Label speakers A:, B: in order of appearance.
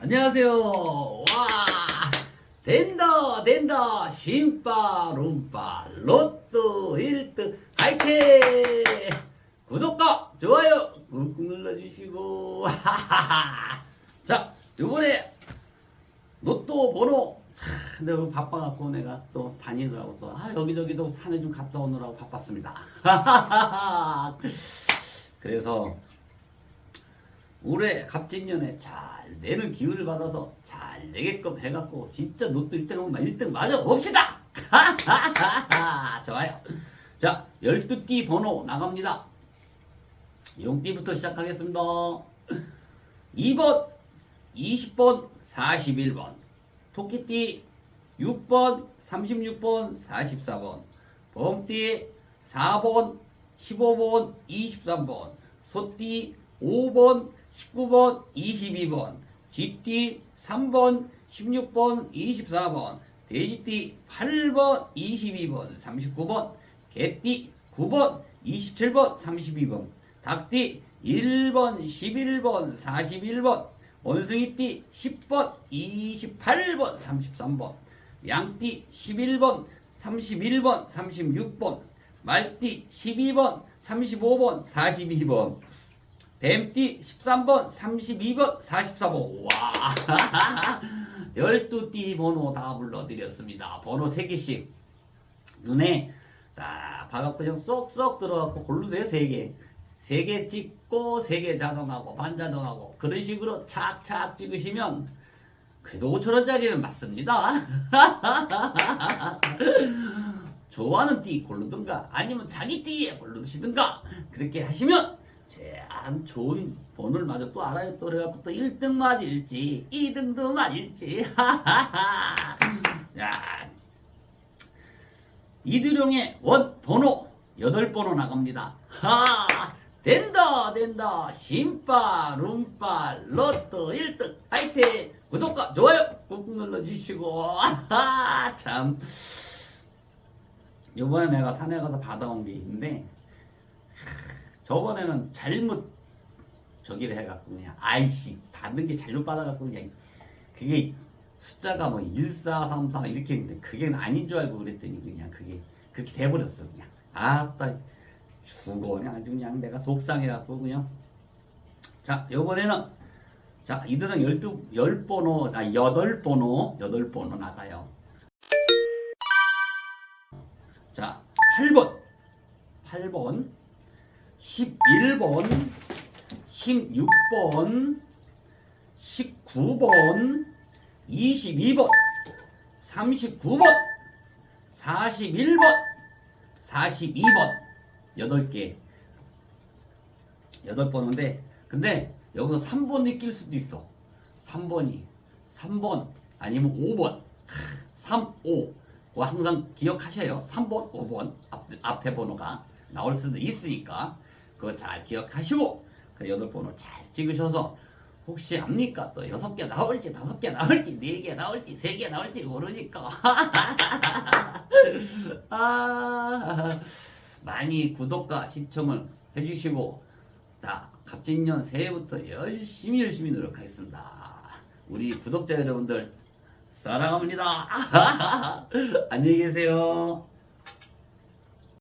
A: 안녕하세요. 와, 된다, 된다. 신빠, 룸빠, 로또 1등, 화이팅! 구독과 좋아요 꾹꾹 눌러주시고, 자, 요번에 로또 번호, 참, 내가 바빠갖고 내가 또 다니느라고 또, 아, 여기저기도 산에 좀 갔다 오느라고 바빴습니다. 그래서, 올해 갑진년에 잘 내는 기운을 받아서 잘 내게끔 해갖고 진짜 로또 1등 한번 1등 맞아 봅시다! 좋아요. 자, 12띠 번호 나갑니다. 용띠부터 시작하겠습니다. 2번, 20번, 41번. 토끼띠 6번, 36번, 44번. 범띠 4번, 15번, 23번. 소띠 5번, 19번, 22번. 쥐띠 3번, 16번, 24번. 돼지띠 8번, 22번, 39번. 개띠 9번, 27번, 32번. 닭띠 1번, 11번, 41번. 원숭이띠 10번, 28번, 33번. 양띠 11번, 31번, 36번. 말띠 12번, 35번, 42번. 뱀띠 13번, 32번, 44번. 와. 12띠 번호 다 불러드렸습니다. 번호 3개씩. 눈에 딱 바닥 그냥 쏙쏙 들어갖고 고르세요, 3개. 3개 찍고, 3개 자동하고, 반자동하고. 그런 식으로 착착 찍으시면 그래도 5천원짜리는 맞습니다. 좋아하는 띠 고르든가 아니면 자기 띠에 고르시든가 그렇게 하시면 제안 좋은 번호를 맞아 또 알아요. 또 그래갖고 또 1등 맞을지 2등도 맞을지. 자 이두룡의 원 번호 8번호 나갑니다. 하 된다 된다. 신빠 룸빠 로또 1등. 화이팅! 구독과 좋아요 꾹꾹 눌러주시고. 참. 요번에 내가 산에 가서 받아온 게 있는데 하, 저번에는 잘못 저기를 해갖고 그냥 아이씨 받은 게 잘못 받아갖고 그냥 그게 숫자가 뭐 1434 이렇게 했는데 그게 아닌 줄 알고 그랬더니 그냥 그게 그렇게 돼버렸어 그냥 아따 죽어 그냥 아주 그냥 내가 속상해갖고 그냥 자 요번에는 자 이들은 12, 10번호 아 8번호 8번호 나가요 자, 8번. 8번. 11번. 16번. 19번. 22번. 39번. 41번. 42번. 8개. 8번인데, 근데 여기서 3번이 낄 수도 있어. 3번이. 3번. 아니면 5번. 3, 5. 그거 항상 기억하셔요. 3번, 5번 앞, 앞에 번호가 나올 수도 있으니까 그거 잘 기억하시고 그 여덟 번호 잘 찍으셔서 혹시 압니까? 또 여섯 개 나올지 다섯 개 나올지 네 개 나올지 세 개 나올지 모르니까 아, 많이 구독과 시청을 해주시고 자 갑진년 새해부터 열심히 열심히 노력하겠습니다. 우리 구독자 여러분들 사랑합니다. 안녕히 계세요.